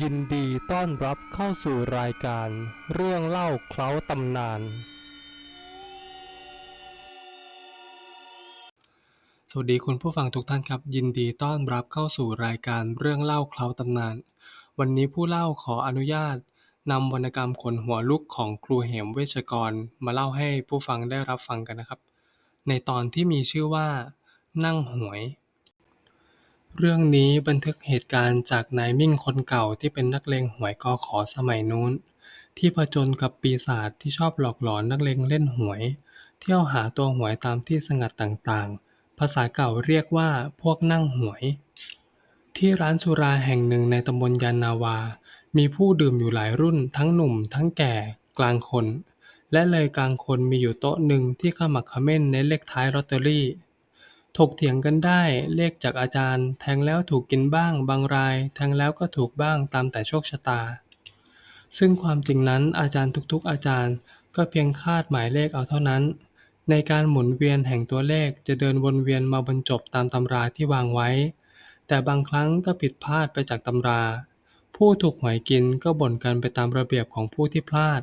ยินดีต้อนรับเข้าสู่รายการ เรื่องเล่าเคล้าตำนาน สวัสดีคุณผู้ฟังทุกท่านครับ ยินดีต้อนรับเข้าสู่รายการเรื่องเล่าเคล้าตำนาน วันนี้ผู้เล่าขออนุญาตนำวรรณกรรมขนหัวลุกของครูเหมเวชกร มาเล่าให้ผู้ฟังได้รับฟังกันนะครับ ในตอนที่มีชื่อว่า นั่งหวย เรื่องนี้บันทึกเหตุการณ์จากนายมิ่งคนเก่าที่เป็นนักเลงหวยกอขอสมัยนู้น ที่ผจญกับปีศาจที่ชอบหลอกหลอนนักเลงเล่นหวย เที่ยวหาตัวหวยตามที่สงัดต่าง ๆ ภาษาเก่าเรียกว่าพวกนั่งหวย ที่ร้านสุราแห่งหนึ่งในตำบลยานนาวา มีผู้ดื่มอยู่หลายรุ่นทั้งหนุ่มทั้งแก่กลางคน และเลยกลางคนมีอยู่โต๊ะหนึ่งที่ขมักเขม้นในเลขท้ายลอตเตอรี่ ถกเถียงกันได้ เลขจากอาจารย์ แทงแล้วถูกกินบ้าง บางราย แทงแล้วก็ถูกบ้าง ตามแต่โชคชะตา ซึ่งความจริงนั้น อาจารย์ทุกๆ อาจารย์ ก็เพียงคาดหมายเลขเอาเท่านั้น ในการหมุนเวียนแห่งตัวเลขจะเดินวนเวียนมาบรรจบตามตำราที่วางไว้ แต่บางครั้งก็ผิดพลาดไปจากตำรา ผู้ถูกหวยกินก็บ่นกันไปตามระเบียบของผู้ที่พลาด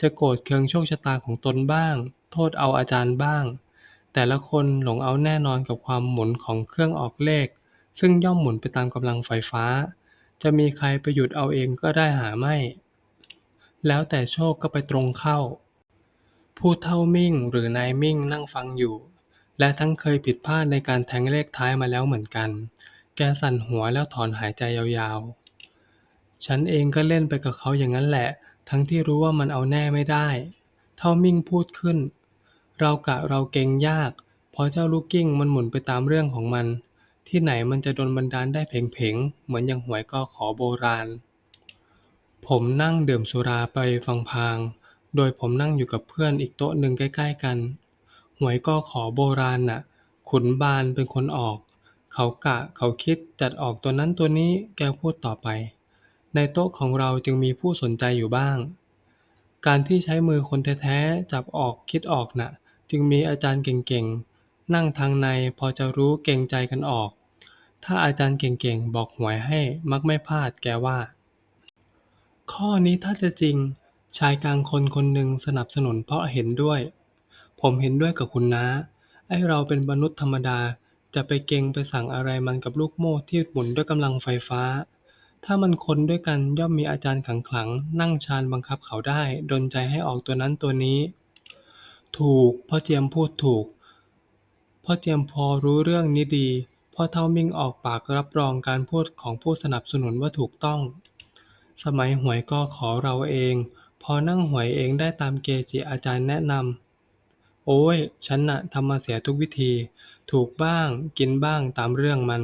จะโกรธเคืองโชคชะตาของตนบ้าง โทษเอาอาจารย์บ้าง แต่ละคนหลงเอาแน่นอนกับความหมุนของเครื่องออกเลข ซึ่งย่อมหมุนไปตามกำลังไฟฟ้า จะมีใครไปหยุดเอาเองก็ได้หาไม่ แล้วแต่โชคก็ไปตรงเข้า ผู้เฒ่ามิ่งหรือนายมิ่งนั่งฟังอยู่ และทั้งเคยผิดพลาดในการแทงเลขท้ายมาแล้วเหมือนกัน แกสั่นหัวแล้วถอนหายใจยาวๆ ฉันเองก็เล่นไปกับเขาอย่างนั้นแหละ ทั้งที่รู้ว่ามันเอาแน่ไม่ได้เฒ่ามิ่งพูดขึ้น เรากะเราเกรงยากเพราะเจ้าลูกกิ้งมันหมุนไปตามเรื่องของมัน ที่ไหนมันจะโดนบันดาลได้เผงๆ เหมือนอย่างหวยกอขอโบราณ ผมนั่งดื่มสุราไปพลางๆ โดยผมนั่งอยู่กับเพื่อนอีกโต๊ะหนึ่งใกล้ๆกัน หวยกอขอโบราณน่ะ ขุนบานเป็นคนออก เขากะเขาคิดจัดออกตัวนั้นตัวนี้ แกพูดต่อไป ในโต๊ะของเราจึงมีผู้สนใจอยู่บ้าง การที่ใช้มือคนแท้ๆ จับออกคิดออกน่ะ จึงมีอาจารย์เก่งๆ นั่งทางในพอจะรู้เกรงใจกันออก ถ้าอาจารย์เก่งๆ บอกหวยให้มักไม่พลาดแกว่า ข้อนี้ถ้าจะจริง ชายกลางคนคนหนึ่งสนับสนุนเพราะเห็นด้วย ผมเห็นด้วยกับคุณน้าไอเราเป็นมนุษย์ธรรมดาจะไปเกรงไปสั่งอะไรมันกับลูกโม่ที่หมุนด้วยกำลังไฟฟ้า ถ้ามันคนด้วยกันย่อมมีอาจารย์ขลังๆนั่งชานบังคับเขาได้ดลใจให้ออกตัวนั้นตัวนี้ ถูก พ่อเจียมพูดถูก พ่อเจียมพอรู้เรื่องนี้ดี พ่อเฒ่ามิ่งออกปากรับรองการพูดของผู้สนับสนุนว่าถูกต้อง สมัยหวยกอขอเราเอง พอนั่งหวยเองได้ตามเกจิอาจารย์แนะนำ โอ๊ยฉันน่ะทำมาเสียทุกวิธี ถูกบ้าง กินบ้างตามเรื่องมัน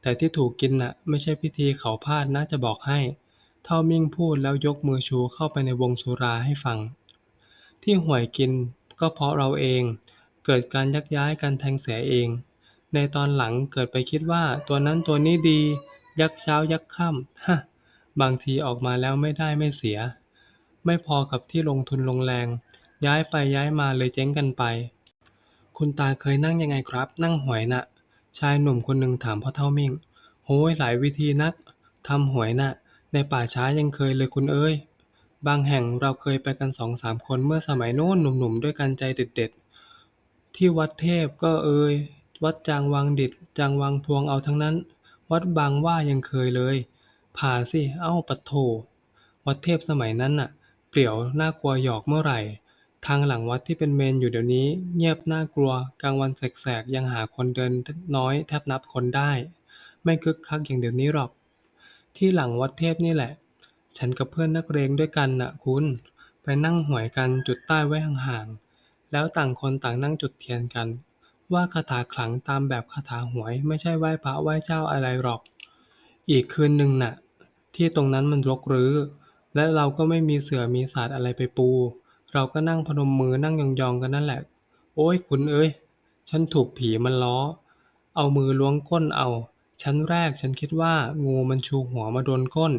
แต่ที่ถูกกินน่ะ ไม่ใช่พิธีเขาพลาดนะจะบอกให้เฒ่ามิ่งพูดแล้วยกมือชูเข้าไปในวงสุราให้ฟัง ที่หวยกิน ก็เพราะเราเอง เกิดการยักย้ายกันแทงเสียเอง ในตอนหลังเกิดไปคิดว่าตัวนั้นตัวนี้ดี ยักเช้ายักค่ำ ฮะ บางทีออกมาแล้วไม่ได้ไม่เสีย ไม่พอกับที่ลงทุนลงแรง ย้ายไปย้ายมาเลยเจ๊งกันไป คุณตาเคยนั่งยังไงครับ นั่งหวยน่ะ ชายหนุ่มคนหนึ่งถามพ่อเฒ่ามิ่ง โห้ยหลายวิธีนักทำหวยน่ะ ในป่าช้ายังเคยเลยคุณเอ้ย บางแห่งเราเคยไปกันสองสามคนเมื่อสมัยโน้น หนุ่ม ๆ ด้วยกันใจเด็ด ๆ ที่วัดเทพก็เอย วัดจางวางดิดจางวางพวงเอาทั้งนั้น วัดบางหว้ายังเคยเลย ผ่าสิ เอ้า ปะโถ วัดเทพสมัยนั้นน่ะ เปลี่ยวน่ากลัวหยอกเมื่อไหร่ ทางหลังวัดที่เป็นเมนอยู่เดี๋ยวนี้ เงียบน่ากลัว กลางวันแสก ๆ ยังหาคนเดินน้อยแทบนับคนได้ ไม่คึกคักอย่างเดี๋ยวนี้หรอก ที่หลังวัดเทพนี่แหละ ฉันกับเพื่อนนักเลงด้วยกันน่ะคุณ ไปนั่งหวยกันจุดใต้ไว้ห่าง ๆ แล้วต่างคนต่างนั่งจุดเทียนกัน ว่าคาถาขลังตามแบบคาถาหวยไม่ใช่ไหว้พระไหว้เจ้าอะไรหรอก อีกคืนหนึ่งน่ะ ที่ตรงนั้นมันรกรื้อ และเราก็ไม่มีเสือมีสาดอะไรไปปู เราก็นั่งพนมมือนั่งยองๆกันนั่นแหละ โอ๊ยคุณเอ้ย ฉันถูกผีมันล้อ เอามือล้วงก้นเอา ชั้นแรกฉันคิดว่างูมันชูหัวมาโดนก้น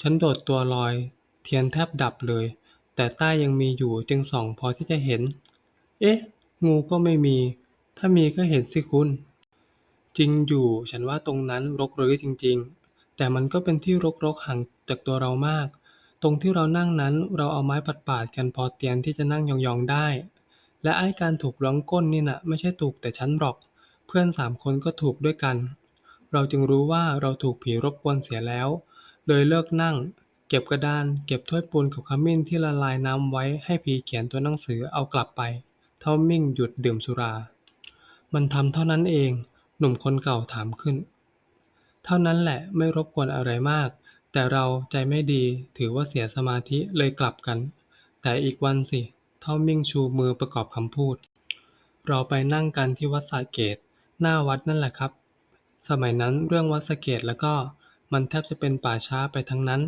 ฉันโดดตัวลอย เทียนแทบดับเลย แต่ใต้ยังมีอยู่จึงส่องพอที่จะเห็น เอ๊ะ งูก็ไม่มี ถ้ามีก็เห็นสิคุณ จริงอยู่ ฉันว่าตรงนั้นรกรื้อจริง ๆ แต่มันก็เป็นที่รกๆห่างจากตัวเรามาก ตรงที่เรานั่งนั้นเราเอาไม้ปาดๆกันพอเตียงที่จะนั่งยองๆได้ และไอ้การถูกล้วงก้นนี่น่ะไม่ใช่ถูกแต่ฉันหรอก เพื่อนสามคนก็ถูกด้วยกัน เราจึงรู้ว่าเราถูกผีรบกวนเสียแล้ว เลยเลิกนั่ง เก็บกระดาน เก็บถ้วยปูนกับขมิ้นที่ละลายน้ำไว้ ให้ผีเขียนตัวหนังสือเอากลับไปเท่ามิ่งหยุดดื่มสุรา มันทำเท่านั้นเอง หนุ่มคนเก่าถามขึ้น เท่านั้นแหละ ไม่รบกวนอะไรมาก แต่เราใจไม่ดี ถือว่าเสียสมาธิ เลยกลับกัน แต่อีกวันสิ เท่ามิ่งชูมือประกอบคำพูด เราไปนั่งกันที่วัดสะเกต หน้าวัดนั่นแหละครับ สมัยนั้นเรื่องวัดสะเกตแล้วก็ มันแทบจะเป็นป่าช้าไปทั้งนั้น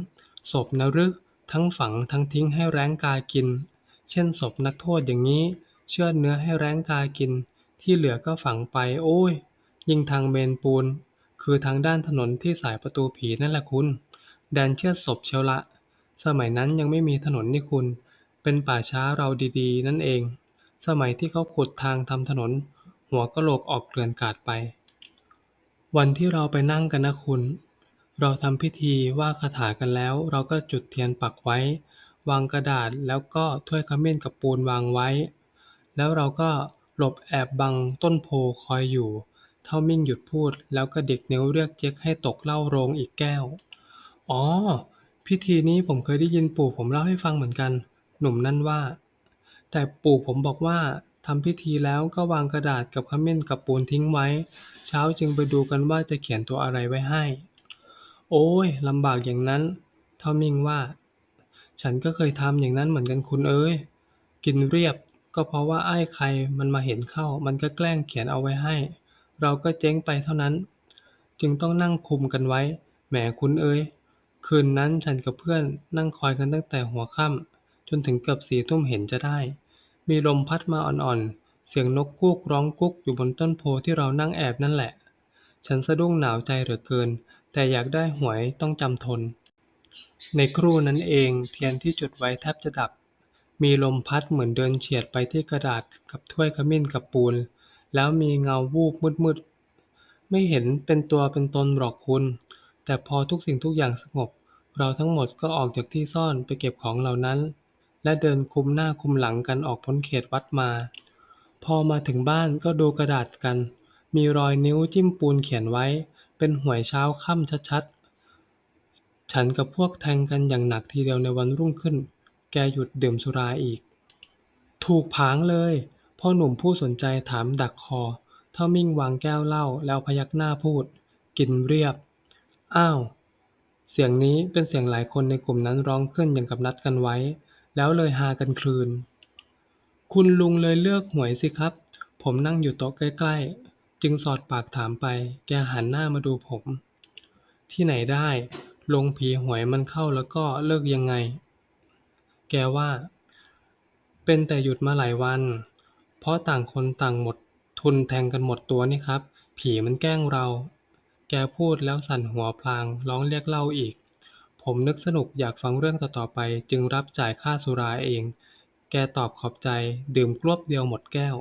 ศพนะรือทั้งฝังทั้งทิ้งให้แร้งกากิน เช่นศพนักโทษอย่างนี้ เชือดเนื้อให้แร้งกากิน ที่เหลือก็ฝังไป โอ้ย ยิ่งทางเมนปูน คือทางด้านถนนที่สายประตูผีนั่นแหละคุณ แดนเชือดศพเชียวละ สมัยนั้นยังไม่มีถนนนี่คุณ เป็นป่าช้าเราดีๆ นั่นเอง สมัยที่เขาขุดทางทำถนน หัวกะโหลกออกเกลื่อนกาดไป วันที่เราไปนั่งกันนะคุณ เราทำพิธีว่าคาถากันแล้ว เราก็จุดเทียนปักไว้ วางกระดาษแล้วก็ถ้วยขมิ้นกับปูนวางไว้ แล้วเราก็หลบแอบบังต้นโพคอยอยู่ เท่ามิ่งหยุดพูด แล้วก็ดิกนิ้วเรียกเจ๊กให้ตกเหล้าโรงอีกแก้ว อ๋อ พิธีนี้ผมเคยได้ยินปู่ผมเล่าให้ฟังเหมือนกัน หนุ่มนั่นว่า แต่ปู่ผมบอกว่าทำพิธีแล้วก็วางกระดาษกับขมิ้นกับปูนทิ้งไว้ เช้าจึงไปดูกันว่าจะเขียนตัวอะไรไว้ให้ โอ้ยลำบากอย่างนั้น เท่ามิ่งว่า ฉันก็เคยทำอย่างนั้นเหมือนกันคุณเอ้ยกินเรียบ ก็เพราะว่าไอ้ใครมันมาเห็นเข้า มันก็แกล้งเขียนเอาไว้ให้ เราก็เจ๊งไปเท่านั้น จึงต้องนั่งคุมกันไว้ แหมคุณเอ้ยคืนนั้นฉันกับเพื่อนนั่งคอยกันตั้งแต่หัวค่ำจนถึงเกือบสี่ทุ่มเห็นจะได้ มีลมพัดมาอ่อนๆ เสียงนกกูกร้องกุ๊กอยู่บนต้นโพที่เรานั่งแอบนั่นแหละ ฉันสะดุ้งหนาวใจเหลือเกิน แต่อยากได้หวยต้องจำทน ในครู่นั้นเองเทียนที่จุดไว้แทบจะดับ มีลมพัดเหมือนเดินเฉียดไปที่กระดาษกับถ้วยขมิ้นกับปูน แล้วมีเงาวูบมืดๆ ไม่เห็นเป็นตัวเป็นตนหรอกคุณ แต่พอทุกสิ่งทุกอย่างสงบ เราทั้งหมดก็ออกจากที่ซ่อนไปเก็บของเหล่านั้น และเดินคุมหน้าคุมหลังกันออกพ้นเขตวัดมา พอมาถึงบ้านก็ดูกระดาษกัน มีรอยนิ้วจิ้มปูนเขียนไว้ เป็นหวยเช้าค่ำชัด ๆ ฉันกับพวกแทงกันอย่างหนักทีเดียวในวันรุ่งขึ้น แกหยุดดื่มสุราอีก ถูกผางเลย พ่อหนุ่มผู้สนใจถามดักคอ เท่ามิ่งวางแก้วเหล้าแล้วพยักหน้าพูด กินเรียบ อ้าว เสียงนี้เป็นเสียงหลายคนในกลุ่มนั้นร้องขึ้นอย่างกับนัดกันไว้ แล้วเลยฮากันคลืน คุณลุงเลยเลือกหวยสิครับ ผมนั่งอยู่โต๊ะใกล้ ๆ จึงสอดปากถามไป แกหันหน้ามาดูผม ที่ไหนได้ ลงผีหวยมันเข้าแล้วก็เลิกยังไง แกว่า เป็นแต่หยุดมาหลายวัน เพราะต่างคนต่างหมดทุนแทงกันหมดตัวนี่ครับ ผีมันแกล้งเรา แกพูดแล้วสั่นหัวพลางร้องเรียกเหล้าอีก ผมนึกสนุกอยากฟังเรื่องต่อๆไป จึงรับจ่ายค่าสุราเอง แกตอบขอบใจ ดื่มกรวบเดียวหมดแก้ว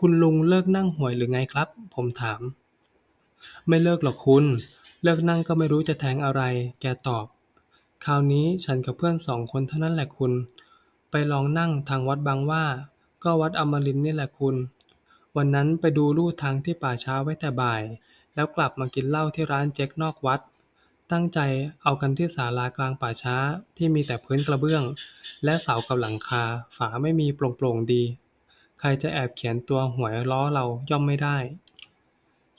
คุณลุงเลิกนั่งหวยหรือไงครับ ผมถาม ไม่เลิกหรอกคุณ เลิกนั่งก็ไม่รู้จะแทงอะไร แกตอบ คราวนี้ฉันกับเพื่อนสองคนเท่านั้นแหละคุณ ไปลองนั่งทางวัดบางหว่า ก็วัดอมรินทร์นี่แหละคุณ วันนั้นไปดูลู่ทางที่ป่าช้าไว้แต่บ่าย แล้วกลับมากินเหล้าที่ร้านเจ๊กนอกวัด ตั้งใจเอากันที่ศาลากลางป่าช้าที่มีแต่พื้นกระเบื้อง และเสากับหลังคา ฝาไม่มีโปร่งๆดี ใครจะแอบเขียนตัวหวยล้อเราย่อมไม่ได้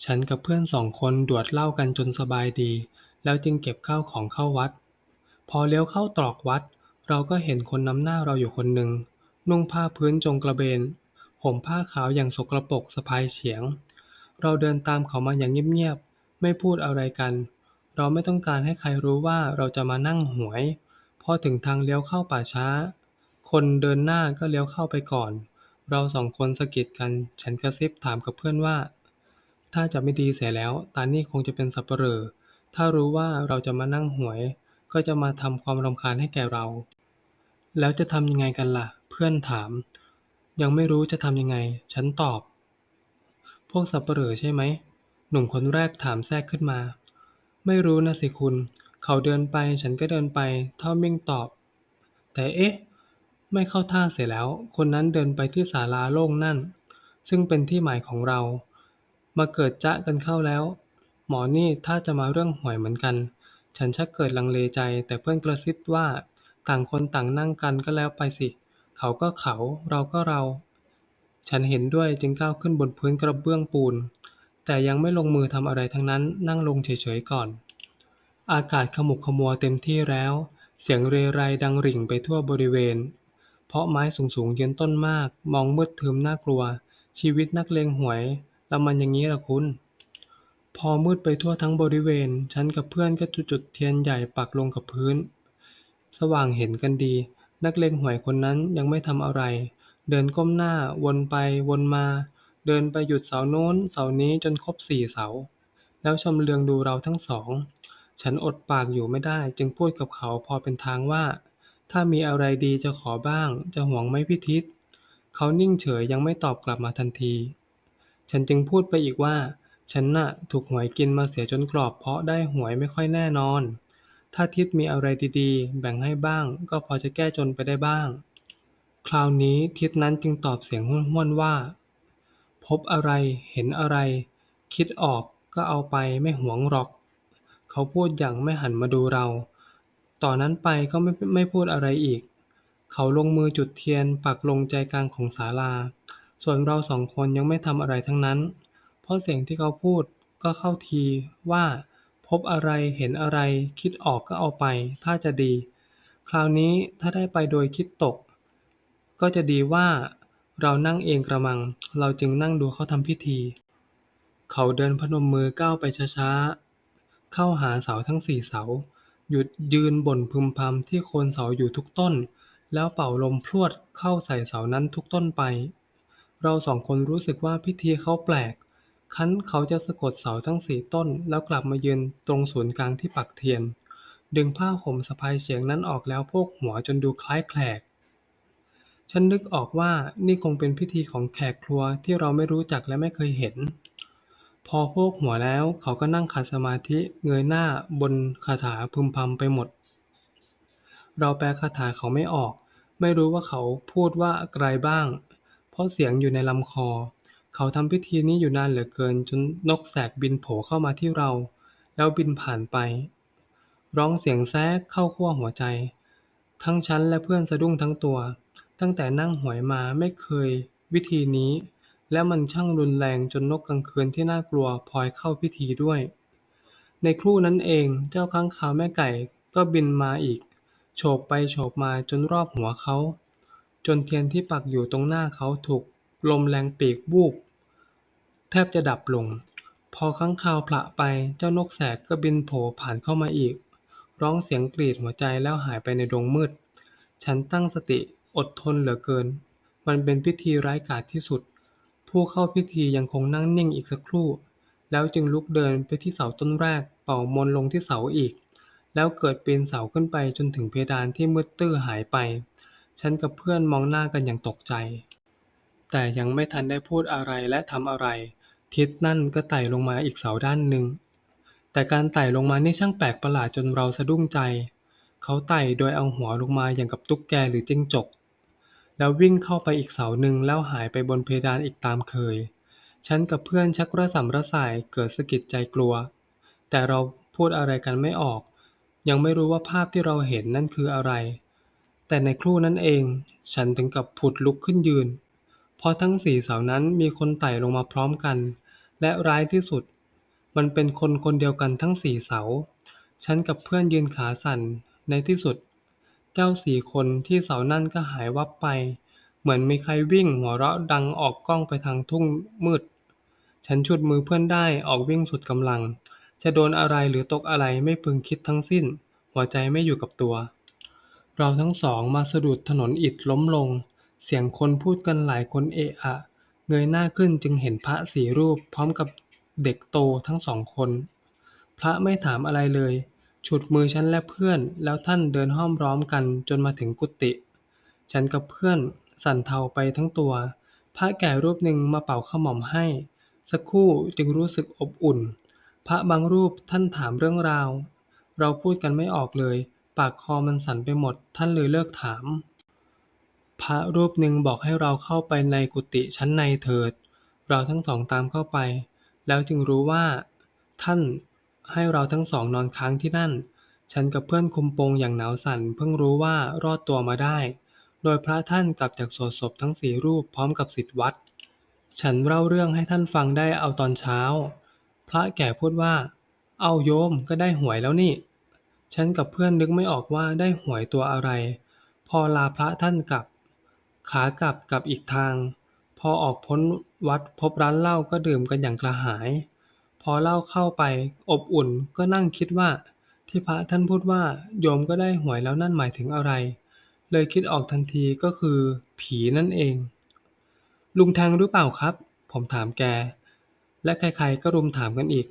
ฉันกับเพื่อนสองคนดวดเหล้ากันจนสบายดี แล้วจึงเก็บข้าวของเข้าวัด พอเลี้ยวเข้าตรอกวัด เราก็เห็นคนนำหน้าเราอยู่คนหนึ่ง นุ่งผ้าพื้นจงกระเบน ห่มผ้าขาวอย่างสกรปรกสะพายเฉียง เราเดินตามเขามาอย่างเงียบๆ ไม่พูดอะไรกัน เราไม่ต้องการให้ใครรู้ว่าเราจะมานั่งหวย พอถึงทางเลี้ยวเข้าป่าช้า คนเดินหน้าก็เลี้ยวเข้าไปก่อน เราสองคนสะกิดกัน ฉันกระซิบถามกับเพื่อนว่า ถ้าจะไม่ดีเสียแล้ว ตานี่คงจะเป็นสับเปร่อถ้ารู้ว่าเราจะมานั่งหวย ก็จะมาทำความรำคาญให้แก่เรา แล้วจะทำยังไงกันล่ะ เพื่อนถาม ยังไม่รู้จะทำยังไง ฉันตอบ พวกสับเปร่อใช่ไหม หนุ่มคนแรกถามแทรกขึ้นมา ไม่รู้นะสิคุณ เขาเดินไป ฉันก็เดินไป เท่ามิ่งตอบ แต่เอ๊ะ ไม่เข้าท่าเสียแล้ว คนนั้นเดินไปที่ศาลาโล่งนั่น ซึ่งเป็นที่หมายของเรา มาเกิดจ๊ะกันเข้าแล้ว หมอนี่ท่าจะมาเรื่องหวยเหมือนกัน ฉันชักเกิดลังเลใจ แต่เพื่อนกระซิบว่า ต่างคนต่างนั่งกันก็แล้วไปสิ เขาก็เขา เราก็เรา ฉันเห็นด้วยจึงก้าวขึ้นบนพื้นกระเบื้องปูน แต่ยังไม่ลงมือทำอะไรทั้งนั้น นั่งลงเฉยๆก่อน อากาศขมุกขมัวเต็มที่แล้วเสียงเรไรดังริ่งไปทั่วบริเวณ เพราะไม้สูงๆยืนต้นมาก มองมืดทึมน่ากลัว ชีวิตนักเลงหวย ละมันอย่างนี้ล่ะคุณ พอมืดไปทั่วทั้งบริเวณ ฉันกับเพื่อนก็จุดเทียนใหญ่ปักลงกับพื้น สว่างเห็นกันดี นักเลงหวยคนนั้นยังไม่ทำอะไร เดินก้มหน้า วนไปวนมา เดินไปหยุดเสาโน้นเสานี้จนครบสี่เสา แล้วชำเลืองดูเราทั้งสอง ฉันอดปากอยู่ไม่ได้ จึงพูดกับเขาพอเป็นทางว่า ถ้ามีอะไรดีจะขอบ้าง จะหวงไหมพี่ทิศ เขานิ่งเฉยยังไม่ตอบกลับมาทันที ฉันจึงพูดไปอีกว่า ฉันน่ะถูกหวยกินมาเสียจนกรอบเพราะได้หวยไม่ค่อยแน่นอน ถ้าทิศมีอะไรดีๆ แบ่งให้บ้าง ก็พอจะแก้จนไปได้บ้าง คราวนี้ทิศนั้นจึงตอบเสียงห้วนๆว่า พบอะไร เห็นอะไร คิดออกก็เอาไปไม่หวงหรอก เขาพูดอย่างไม่หันมาดูเรา ต่อนนั้นไปก็ไม่ ไม่พูดอะไรอีก เขาลงมือจุดเทียนปักลงใจกลางของศาลา ส่วนเราสองคนยังไม่ทำอะไรทั้งนั้น เพราะเสียงที่เขาพูดก็เข้าทีว่า พบอะไรเห็นอะไร คิดออกก็เอาไป ถ้าจะดี คราวนี้ถ้าได้ไปโดยคิดตก ก็จะดีว่า เรานั่งเองกระมัง เราจึงนั่งดูเขาทำพิธี เขาเดินพนมมือก้าวไปช้าๆ เข้าหาเสาทั้งสี่เสา หยุดยืนบ่นพึมพำที่โคนเสาอยู่ทุกต้น แล้วเป่าลมพรวดเข้าใส่เสานั้นทุกต้นไป เราสองคนรู้สึกว่าพิธีเขาแปลก คั้นเขาจะสะกดเสาทั้งสี่ต้น แล้วกลับมายืนตรงศูนย์กลางที่ปักเทียน ดึงผ้าห่มสะพายเฉียงนั้นออกแล้วโพกหัวจนดูคล้ายแขก ฉันนึกออกว่านี่คงเป็นพิธีของแขกครัวที่เราไม่รู้จักและไม่เคยเห็น พอโพกหัวแล้วเขาก็นั่งขัดสมาธิเงยหน้าบนคาถาพึมพำไปหมด เราแปลคาถาเขาไม่ออก ไม่รู้ว่าเขาพูดว่าอะไรบ้าง เพราะเสียงอยู่ในลำคอ เขาทำพิธีนี้อยู่นานเหลือเกินจนนกแสกบินโผเข้ามาที่เรา แล้วบินผ่านไป ร้องเสียงแซกเข้าขั้วหัวใจ ทั้งฉันและเพื่อนสะดุ้งทั้งตัว ตั้งแต่นั่งหวยมาไม่เคยวิธีนี้ และมันช่างรุนแรงจนนกกลางคืนที่น่ากลัวพลอยเข้าพิธีด้วย ในครู่นั้นเองเจ้าค้างคาวแม่ไก่ก็บินมาอีก โฉบไปโฉบมาจนรอบหัวเขา จนเทียนที่ปักอยู่ตรงหน้าเขาถูกลมแรงปีกวูบแทบจะดับลง พอค้างคาวผละไปเจ้านกแสกก็บินโผผ่านเข้ามาอีก ร้องเสียงกรีดหัวใจแล้วหายไปในดงมืด ฉันตั้งสติอดทนเหลือเกิน มันเป็นพิธีร้ายกาจที่สุด ผู้เข้าพิธียังคงนั่งนิ่งอีกสักครู่ แล้วจึงลุกเดินไปที่เสาต้นแรก เป่ามนต์ลงที่เสาอีก แล้วเกิดปีนเสาขึ้นไปจนถึงเพดานที่มืดตื้อหายไป ฉันกับเพื่อนมองหน้ากันอย่างตกใจ แต่ยังไม่ทันได้พูดอะไรและทำอะไร ทิศนั่นก็ไต่ลงมาอีกเสาด้านหนึ่ง แต่การไต่ลงมานี่ช่างแปลกประหลาดจนเราสะดุ้งใจ เขาไต่โดยเอาหัวลงมาอย่างกับตุ๊กแกหรือจิ้งจก แล้ววิ่งเข้าไปอีกเสาหนึ่งแล้วหายไปบนเพดานอีกตามเคย ฉันกับเพื่อนชักระส่ำระส่ายเกิดสะกิดใจกลัว แต่เราพูดอะไรกันไม่ออก ยังไม่รู้ว่าภาพที่เราเห็นนั่นคืออะไร แต่ในครู่นั้นเอง ฉันถึงกับผุดลุกขึ้นยืน เพราะทั้งสี่เสานั้นมีคนไต่ลงมาพร้อมกัน และร้ายที่สุด มันเป็นคนคนเดียวกันทั้งสี่เสา ฉันกับเพื่อนยืนขาสั่นในที่สุด เจ้าสี่คนที่เสานั่นก็หายวับไป เหมือนมีใครวิ่ง หัวเราะดังออกก้องไปทางทุ่งมืด ฉันฉุดมือเพื่อนได้ ออกวิ่งสุดกำลัง จะโดนอะไรหรือตกอะไรไม่พึงคิดทั้งสิ้น หัวใจไม่อยู่กับตัว เราทั้งสองมาสะดุดถนนอิฐล้มลง เสียงคนพูดกันหลายคนเอะอะ เงยหน้าขึ้นจึงเห็นพระสี่รูปพร้อมกับเด็กโตทั้งสองคน พระไม่ถามอะไรเลย ฉุดมือฉันและเพื่อน แล้วท่านเดินห้อมร้อมกันจนมาถึงกุฏิ ฉันกับเพื่อนสั่นเทาไปทั้งตัว พระแก่รูปหนึ่งมาเป่าขมอมให้ สักครู่จึงรู้สึกอบอุ่น พระบางรูปท่านถามเรื่องราว เราพูดกันไม่ออกเลย ปากคอมันสั่นไปหมด ท่านเลยเลิกถาม พระรูปหนึ่งบอกให้เราเข้าไปในกุฏิชั้นในเถิด เราทั้งสองตามเข้าไป แล้วจึงรู้ว่า ท่าน ให้เราทั้งสองนอนค้างที่นั่น ฉันกับเพื่อนคุมโปงอย่างหนาวสั่น เพิ่งรู้ว่ารอดตัวมาได้ โดยพระท่านกลับจากสวดศพทั้งสี่รูปพร้อมกับศิษย์วัด ฉันเล่าเรื่องให้ท่านฟังได้เอาตอนเช้า พระแก่พูดว่า เอาโยมก็ได้หวยแล้วนี่ ฉันกับเพื่อนนึกไม่ออกว่าได้หวยตัวอะไร พอลาพระท่านกลับ ขากลับกลับอีกทาง พอออกพ้นวัดพบร้านเหล้าก็ดื่มกันอย่างกระหาย พอเล้าเข้าไปอบอุ่นก็นั่งคิดว่า ที่พระท่านพูดว่า โยมก็ได้หวยแล้วนั่นหมายถึงอะไร เลยคิดออกทันทีก็คือ ผีนั่นเอง ลุงแทงหรือเปล่าครับ ผมถามแก และใครๆก็รุมถามกันอีก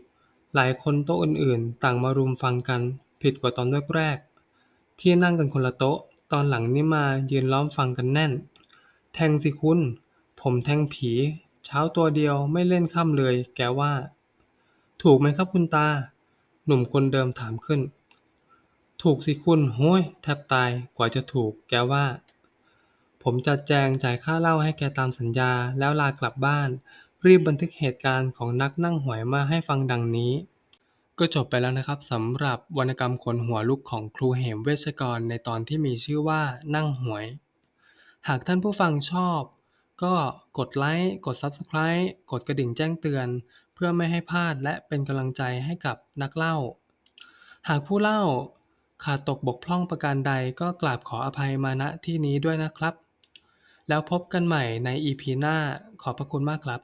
หลายคนโต๊ะอื่นๆ ต่างมารุมฟังกัน ผิดกว่าตอนแรกๆที่นั่งกันคนละโต๊ะ ตอนหลังนี่มายืนล้อมฟังกันแน่น แทงสิคุณ ผมแทงผี เช้าตัวเดียวไม่เล่นค่ำเลย แกว่า ถูกไหมครับคุณตา หนุ่มคนเดิมถามขึ้น ถูกสิคุณ โห้ย แทบตาย กว่าจะถูก แกว่า ผมจัดแจงจ่ายค่าเหล้าให้แกตามสัญญา แล้วลากลับบ้าน รีบบันทึกเหตุการณ์ของนักนั่งหวยมาให้ฟังดังนี้ ก็จบไปแล้วนะครับสำหรับวรรณกรรมขนหัวลุกของครูเหมเวชกรในตอนที่มีชื่อว่านั่งหวย หากท่านผู้ฟังชอบ ก็กดไลค์ กด Subscribe กดกระดิ่งแจ้งเตือน เพื่อไม่ให้พลาดและเป็นกำลังใจให้กับนักเล่า หากผู้เล่าขาดตกบกพร่องประการใดก็กราบขออภัยมาณที่นี้ด้วยนะครับ แล้วพบกันใหม่ใน EP หน้าขอบพระคุณมากครับ